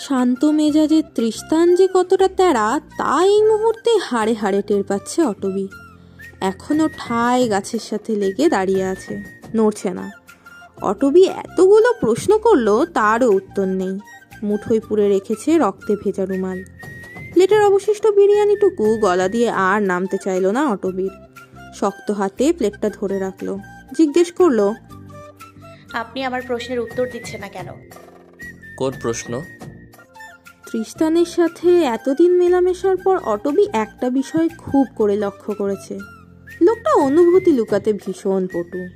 শান্ত মেজাজের তৃষ্তান যে কতটা তেরা, তা এই মুহূর্তে হাড়ে হাড়ে টের পাচ্ছে অটবি। এখনও ঠায় গাছের সাথে লেগে দাঁড়িয়ে আছে, নড়ছে না। অটবি এতগুলো প্রশ্ন করল, তারও উত্তর নেই। মুঠোয় পুরে রেখেছে রক্তে ভেজা রুমাল। প্লেটের অবশিষ্ট বিরিয়ানিটুকু গলা দিয়ে আর নামতে চাইলো না অটবির। শক্ত হাতে প্লেটটা ধরে রাখল। জিজ্ঞেস করল আপনি আমার প্রশ্নের উত্তর দিচ্ছেন না কেন? কোন প্রশ্ন? তৃষ্টানের সাথে এতদিন মেলামেশার পর অটবি একটা বিষয় খুব করে লক্ষ্য করেছে। লোকটা অনুভূতি লুকাতে ভীষণ পটু।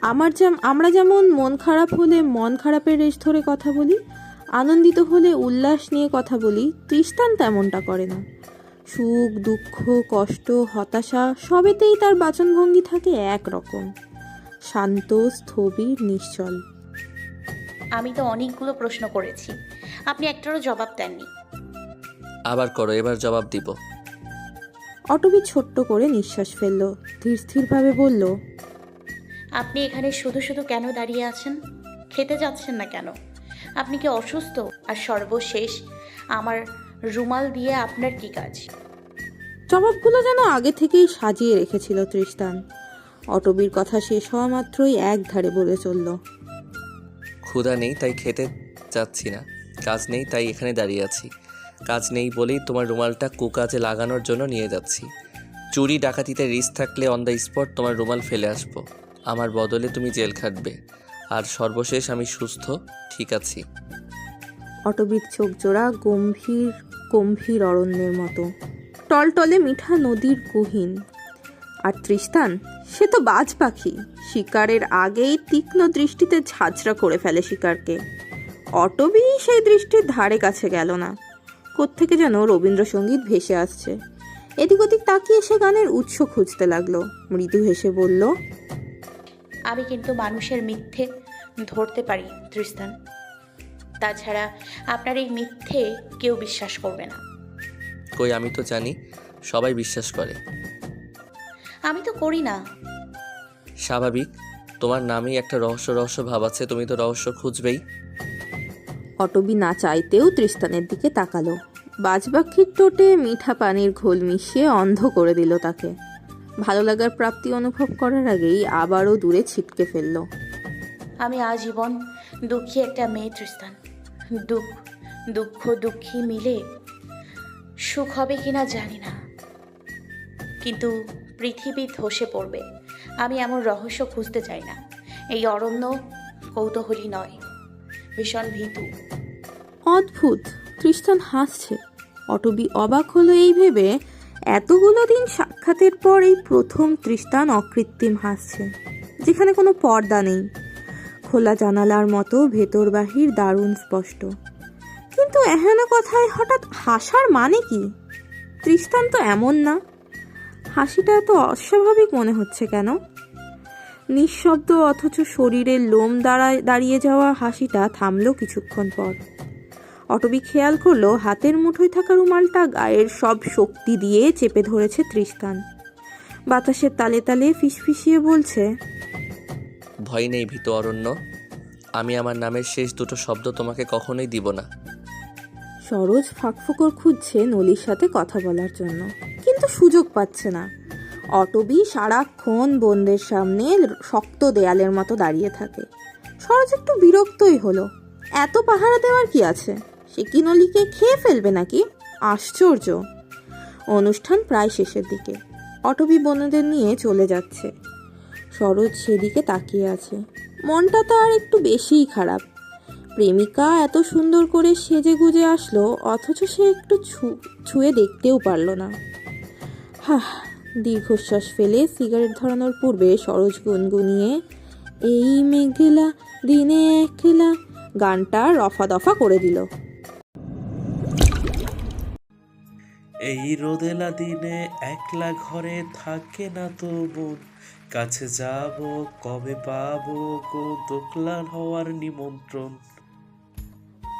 আমার যেম আমরা যেমন মন খারাপ হলে মন খারাপের রেশ ধরে কথা বলি আনন্দিত হলে উল্লাস নিয়ে কথা বলি তৃষ্টান তেমনটা করে না। সুখ দুঃখ কষ্ট হতাশা সবেতেই তার বাচনভঙ্গি থাকে একরকম। শান্ত স্থবির নিশ্চল। আমি তো অনেকগুলো প্রশ্ন করেছি। আপনি একটারও জবাব দেননি। আবার করো এবার জবাব দিব। অটবি ছোট্ট করে নিঃশ্বাস ফেলল ধীর স্থিরভাবে বলল আপনি এখানে শুধু শুধু কেন দাঁড়িয়ে আছেন? খেতে যাচ্ছেন না কেন? আপনি কি অসুস্থ? আর সর্বশেষ আমার রুমাল দিয়ে আপনার কি কাজ? জবাবগুলো যেন আগে থেকেই সাজিয়ে রেখেছিল তৃষ্টান অটবির কথা শেষ হওয়া মাত্রই এক ধারে বলে চলল। ক্ষুধা নেই তাই খেতে যাচ্ছি না। কাজ নেই তাই এখানে দাঁড়িয়ে আছি। কাজ নেই বলেই তোমার রুমালটা কুকাজে লাগানোর জন্য নিয়ে যাচ্ছি। চুরি ডাকাতিতে রিস্ক থাকলে অন দ্য স্পট তোমার রুমাল ফেলে আসব। আমার বদলে তুমি জেল খাটবে। আর সর্বশেষ আমি সুস্থ ঠিক আছি। অটবির চোখ জোড়া গম্ভীর গম্ভীর অরণ্যের মতো। টলটলে মিঠা নদীর কুহিন। আর তৃষ্টান সে তো বাজ পাখি। শিকারের আগেই তীক্ষ্ণ দৃষ্টিতে ঝাঁঝরা করে ফেলে শিকারকে। অটবি সেই দৃষ্টির ধারে কাছে গেল না। কোত্থেকে যেন রবীন্দ্রসঙ্গীত ভেসে আসছে। এদিক ওদিক তাকিয়ে সে গানের উৎস খুঁজতে লাগল। মৃদু হেসে বলল আমি কিন্তু মানুষের মিথ্যে ধরতে পারি তৃস্তান তাছাড়া আপনার এই মিথ্যে কেউ বিশ্বাস করবে না। কই আমি তো জানি সবাই বিশ্বাস করে। আমি তো করি না। স্বাভাবিক। তোমার নামেই একটা রহস্য রহস্য ভাব আছে তুমি তো রহস্য খুঁজবেই। অটবি না চাইতেও তৃস্তানের দিকে তাকালো। বাজপাখির টোটে মিঠা পানির ঘোল মিশিয়ে অন্ধ করে দিল তাকে। ভালো লাগার প্রাপ্তি অনুভব করার আগেই আবারও দূরে ছিটকে ফেলল। আমি আজীবন দুঃখী একটা মেয়ে তৃস্তান দুঃখ দুঃখ দুঃখী মিলে সুখ হবে কিনা জানি না। কিন্তু পৃথিবী ধসে পড়বে। আমি এমন রহস্য খুঁজতে চাই না। এই অরণ্য কৌতূহলী নয়। ভীষণ ভীতু। অদ্ভুত। তৃষ্টান হাসছে। অটবি অবাক হলো এই ভেবে। এতগুলো দিন সাক্ষাতের পর এই প্রথম তৃষ্টান অকৃত্রিম হাসছে। যেখানে কোনো পর্দা নেই। খোলা জানালার মতো ভেতর বাহির দারুণ স্পষ্ট। কিন্তু এহেন কথায় হঠাৎ হাসার মানে কি? তৃষ্টান তো এমন না। হাসিটা এত অস্বাভাবিক মনে হচ্ছে কেন? নিঃশব্দ অথচ শরীরের লোম দাঁড়ায় দাঁড়িয়ে যাওয়া হাসিটা থামলো কিছুক্ষণ পর। অটবি খেয়াল করল হাতের মুঠোয় থাকা রুমালটা গায়ের সব শক্তি দিয়ে চেপে ধরেছে তৃষ্টান বাতাসের তালে তালে ফিসফিসিয়ে বলছে ভয় নেই ভীত অরণ্য আমি আমার নামের শেষ দুটো শব্দ তোমাকে কখনোই দিব না। সরোজ ফাঁকফোকর খুঁজছে নলির সাথে কথা বলার জন্য। কিন্তু সুযোগ পাচ্ছে না। অটবি সারাক্ষণ বোনদের সামনে শক্ত দেয়ালের মতো দাঁড়িয়ে থাকে। সরোজ একটু বিরক্তই হলো। এত পাহারা দেওয়ার কি আছে? সে কি নলিকে খেয়ে ফেলবে নাকি? আশ্চর্য। অনুষ্ঠান প্রায় শেষের দিকে। অটবি বোনদের নিয়ে চলে যাচ্ছে। সরোজ সেদিকে তাকিয়ে আছে। মনটা তার একটু বেশিই খারাপ। প্রেমিকা এত সুন্দর করে সেজে গুজে আসলো, অথচ সে একটু ছুঁয়ে দেখতেও পারল না। হাহ দীর্ঘশ্বাস ফেলে সিগারেট ধরানোর পূর্বে সরোজ গুনগুনিয়ে এই মেঘলা দিনে একলা গানটা রফা দফা করে দিল। এই রোদেলা দিনে একলা ঘরে থাকে না তো বোন কাছে যাব কবে পাবো গো দোকলান হওয়ার নিমন্ত্রণ।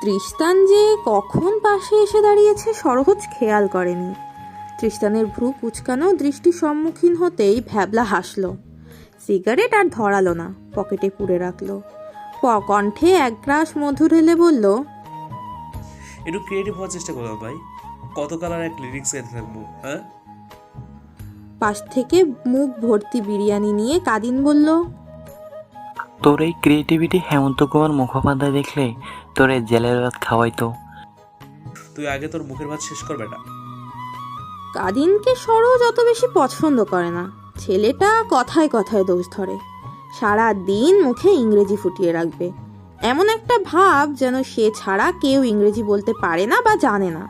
তৃষ্টান যে কখন পাশে এসে দাঁড়িয়েছে সরোজ খেয়াল করেনি। তৃষ্টানের ভ্রু কুচকানো দৃষ্টি সম্মুখীন হতেই ভ্যাবলা হাসল। সিগারেট আর ধরালো না পকেটে পুরে রাখল। কণ্ঠে এক গ্রাস মধু ঢেলে বলল একটু ক্রিয়েটিভ হওয়ার চেষ্টা করো ভাই কত কালার এক লিরিক্স গাইতে থাকব হ্যাঁ? পাশ থেকে মুখ ভর্তি বিরিয়ানি নিয়ে কাদিন বলল তোর এই ক্রিয়েটিভিটি হেমন্ত কুমার মুখোপাধ্যায় দেখলে তোর এই জেলের ভাত খাওয়াইতো। তুই আগে তোর মুখের ভাত শেষ কর বেটা কাদিনকে সরোজ অত বেশি পছন্দ করে না। ছেলেটা কথায় কথায় দোষ ধরে। সারা দিন মুখে ইংরেজি ফুটিয়ে রাখবে। এমন একটা ভাব যেন সে ছাড়া কেউ ইংরেজি বলতে পারে না বা জানে না।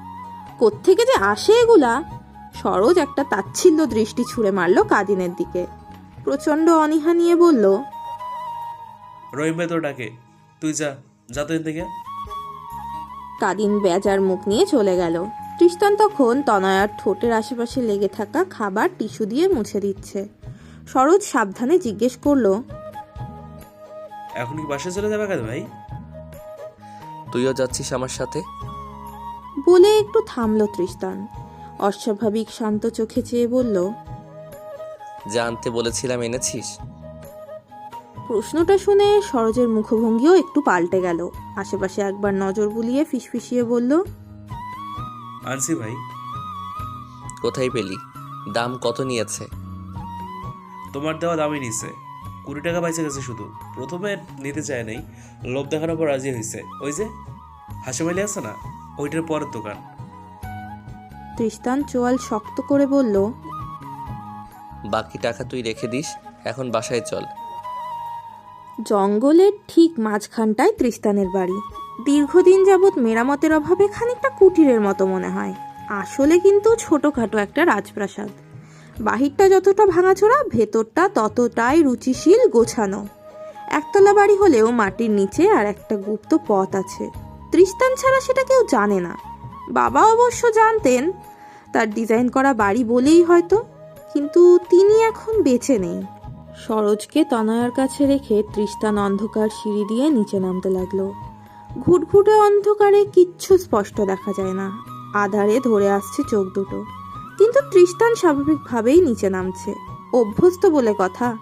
কোত্থেকে যে আসে এগুলা? সরোজ একটা তাচ্ছিল্য দৃষ্টি ছুঁড়ে মারল কাদিনের দিকে। প্রচণ্ড অনীহা নিয়ে বলল রহিম তোর ডাকে। তুই যা যা তো কাদিন বেজার মুখ নিয়ে চলে গেল। তৃষ্টান তখন তনয়ার ঠোঁটের আশেপাশে লেগে থাকা খাবার টিস্যু দিয়ে মুছে দিচ্ছে। সরোজ সাবধানে জিজ্ঞেস করল এখন কি বাসায় চলে যাবে কাজ ভাই? তুইও যাচ্ছিস আমার সাথে? বলে একটু থামলো তৃষ্টান অস্বাভাবিক শান্ত চোখে চেয়ে বলল যা আনতে বলেছিলাম এনেছিস? প্রশ্নটা শুনে সরোজের মুখভঙ্গিও একটু পাল্টে গেল। আশেপাশে একবার নজর বুলিয়ে ফিসফিসিয়ে বলল আনছি ভাই। কোথায় পেলি? দাম কত নিয়েছে? তোমার দেওয়া দামই নিছে। কুড়ি টাকা পাইছে গেছে শুধু। প্রথমে নিতে চায় নাই লোভ দেখানোর পর রাজি হয়েছে ওই যে হাসিমালি আছে না? ওইটার পরের দোকান। তৃষ্টান চোয়াল শক্ত করে বলল বাকি টাকা তুই রেখে দিস এখন বাসায় চল। জঙ্গলের ঠিক মাঝখানটায় তৃষ্টানের বাড়ি। দীর্ঘদিন যাবৎ মেরামতের অভাবে খানিকটা কুটিরের মতো মনে হয়। আসলে কিন্তু ছোটখাটো একটা রাজপ্রাসাদ। বাহিরটা যতটা ভাঙাচোরা, ভেতরটা ততটাই রুচিশীল, গোছানো। একতলা বাড়ি হলেও মাটির নিচে আর একটা গুপ্ত পথ আছে। তৃষ্টান ছাড়া সেটা কেউ জানে না। বাবা অবশ্য জানতেন, তার ডিজাইন করা বাড়ি বলেই হয়তো, কিন্তু তিনি এখন বেঁচে নেই। সরোজকে তনয়ার কাছে রেখে তৃষ্টান অন্ধকার সিঁড়ি দিয়ে নিচে নামতে লাগল। ঘুটঘুটে অন্ধকারে কিচ্ছু স্পষ্ট দেখা যায় না। আধারে ধরে আসছে চোখ দুটো। কিন্তু তৃষ্টান স্বাভাবিকভাবেই নিচে নামছে। অভ্যস্ত বলে কথা,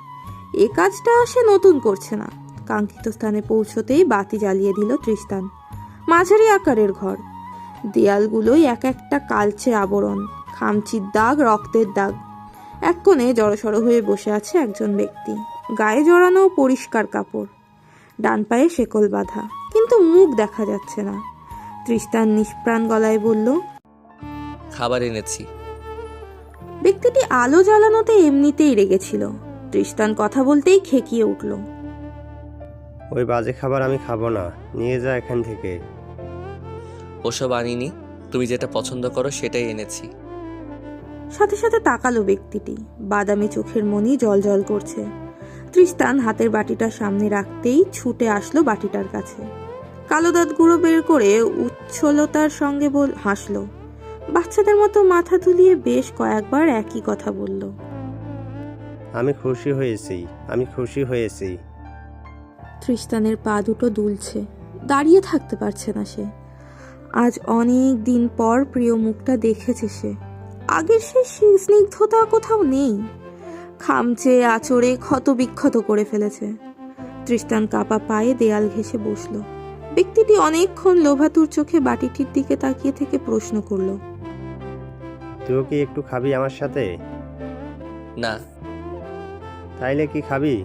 এ কাজটা সে নতুন করছে না। কাঙ্ক্ষিত স্থানে পৌঁছতেই বাতি জ্বালিয়ে দিল তৃষ্টান মাঝারি আকারের ঘর। দেয়ালগুলোই এক একটা কালচে আবরণ, খামচির দাগ, রক্তের দাগ। এক কোণে জড়সড় হয়ে বসে আছে একজন ব্যক্তি। গায়ে জড়ানো পরিষ্কার কাপড়। ডান পায়ে শেকল বাঁধা। কিন্তু মুখ দেখা যাচ্ছে না। তৃষ্টান নিষ্প্রাণ গলায় বলল খাবার এনেছি। ব্যক্তিটি আলো জ্বালানোতে এমনিতেই রেগেছিল। তৃষ্টান কথা বলতেই খেকিয়ে উঠল। ওই বাজে খাবার আমি খাব না নিয়ে যা এখান থেকে। ওসব আনিনি তুমি যেটা পছন্দ করো সেটাই এনেছি। সাথে সাথে তাকালো ব্যক্তিটি। বাদামি চোখের মনি জল জল করছে। তৃষ্টান হাতের বাটিটা সামনে রাখতেই ছুটে আসলো বাটিটার কাছে। কালো দাঁত গুঁড়ো বের করে উচ্ছলতার সঙ্গে বল হাসলো। বাচ্চাদের মতো মাথা তুলিয়ে বেশ কয়েকবার একই কথা বলল। আমি খুশি হয়েছি আমি খুশি হয়েছি। তৃষ্টানের পা দুটো দুলছে দাঁড়িয়ে থাকতে পারছে না সে। আজ অনেক দিন পর প্রিয় মুখটা দেখেছে সে। আগের সে স্নিগ্ধতা কোথাও নেই। খামচে আচরে ক্ষত বিক্ষত করে ফেলেছে। তৃষ্টান কাপা পায়ে দেয়াল ঘেঁষে বসল। ব্যক্তিটি অনেকক্ষণ লোভাতুর চোখে বাটিটির দিকে তাকিয়ে থেকে প্রশ্ন করল তুইও কি একটু খাবি আমার সাথে? না। তাইলে কি খাবি?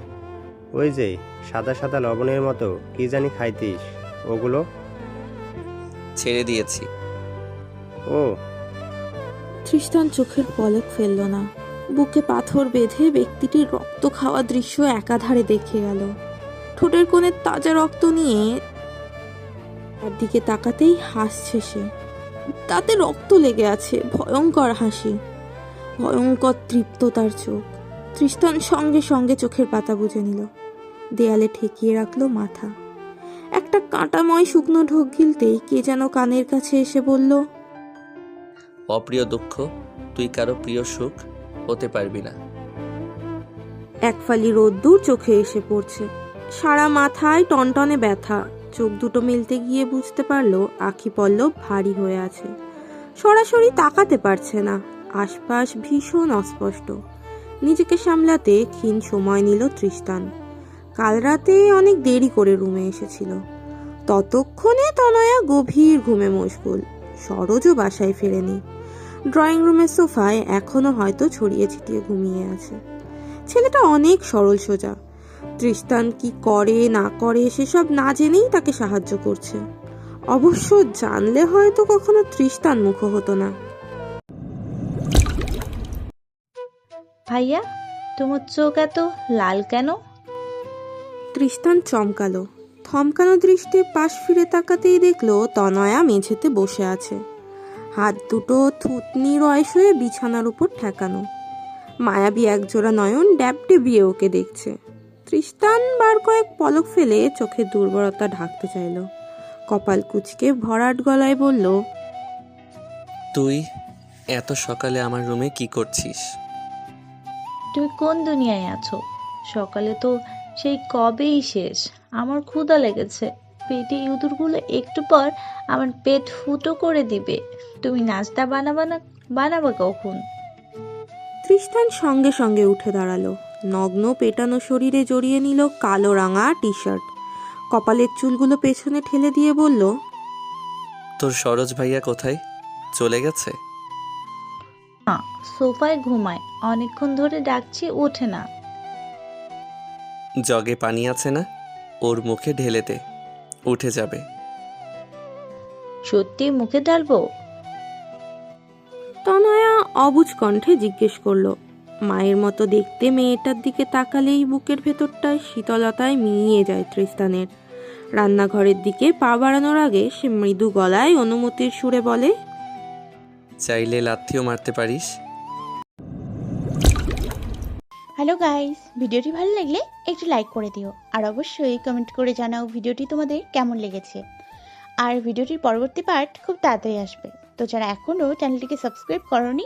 ওই যে সাদা সাদা লবণের মতো কি জানি খাইতিস ওগুলো? ছেড়ে দিয়েছি। ও। তৃষ্টান চোখের পলক ফেলল না। বুকে পাথর বেঁধে ব্যক্তিটির রক্ত খাওয়া দৃশ্য একাধারে দেখে গেল ঠোঁটের কোণে তাজা রক্ত নিয়ে তার দিকে তাকাতেই হাসছে সে। তাতে রক্ত লেগে আছে ভয়ঙ্কর হাসি। ভয়ঙ্কর তৃপ্ত তার চোখ। তৃষ্টান সঙ্গে সঙ্গে চোখের পাতা বুঝে নিল। দেয়ালে ঠেকিয়ে রাখল মাথা। একটা কাঁটাময় শুকনো ঢোক গিলতেই কে যেন কানের কাছে এসে বলল অপ্রিয় দুঃখ তুই কারও প্রিয় সুখ হতে পারবি না। এক ফালি রোদ্দুর চোখে এসে পড়ছে। সারা মাথায় টনটনে ব্যথা। চোখ দুটো মেলতে গিয়ে বুঝতে পারল আখি পল্লব ভারী হয়ে আছে। সরাসরি তাকাতে পারছে না। আশপাশ ভীষণ অস্পষ্ট। নিজেকে সামলাতে ক্ষীণ সময় নিল তৃষ্টান কাল রাতে অনেক দেরি করে রুমে এসেছিল। ততক্ষণে তনয়া গভীর ঘুমে মশগুল। সরোজও বাসায় ফেরেনি। ড্রয়িং রুমের সোফায় এখনও হয়তো ছড়িয়ে ছিটিয়ে ঘুমিয়ে আছে। ছেলেটা অনেক সরল সোজা। তৃষ্টান কি করে না করে সেসব না জেনেই তাকে সাহায্য করছে। অবশ্য জানলে হয়তো কখনো তৃষ্টান মুখ হতো না। ভাইয়া তোমার চোখ এত লাল কেন? তৃষ্টান চমকালো। থমকানো দৃষ্টি পাশ ফিরে তাকাতেই দেখল তনয়া মেঝেতে বসে আছে। হাত দুটো থুতনি রয়স হয়ে বিছানার উপর ঠেকানো। মায়াবী একজোড়া নয়ন ড্যাব ডেবিয়ে ওকে দেখছে। তৃষ্টান বার কয়েক পলক ফেলে চোখের দুর্বলতা ঢাকতে চাইল। কপাল কুচকে ভরাট গলায় বলল তুই এত সকালে আমার রুমে কি করছিস? তুমি কোন দুনিয়ায় আছো? সকালে তো সেই কবেই শেষ। আমার ক্ষুধা লেগেছে। পেটে ইঁদুরগুলো একটু পর আমার পেট ফুটো করে দিবে। তুমি নাস্তা বানাবা না বানাবা কখন? তৃষ্টান সঙ্গে সঙ্গে উঠে দাঁড়াল। নগ্ন পেটানো শরীরে জড়িয়ে নিল কালো রাঙা টি শার্ট কপালের চুলগুলো পেছনে ঠেলে দিয়ে বলল তোর সরোজ ভাইয়া কোথায়? চলে গেছে? না সোফায় ঘুমায়। অনেকক্ষণ ধরে ডাকছি ওঠে না। জগে পানি আছে না? ওর মুখে ঢেলে দে উঠে যাবে। সত্যি মুখে ঢালবো? তনয়া অবুজ কণ্ঠে জিজ্ঞেস করল মায়ের মতো দেখতে মেয়েটার দিকে তাকালেই বুকের ভেতরটায় শীতলতায় মিলিয়ে যায় তৃস্তানের রান্নাঘরের দিকে পা বাড়ানোর আগে সে মৃদু গলায় অনুমতির সুরে বলে চাইলে লাথিও মারতে পারিস। হ্যালো গাইস ভিডিওটি ভালো লাগলে একটু লাইক করে দিও আর অবশ্যই কমেন্ট করে জানাও ভিডিওটি তোমাদের কেমন লেগেছে। আর ভিডিওটির পরবর্তী পার্ট খুব তাড়াতাড়ি আসবে তো যারা এখনও চ্যানেলটিকে সাবস্ক্রাইব করনি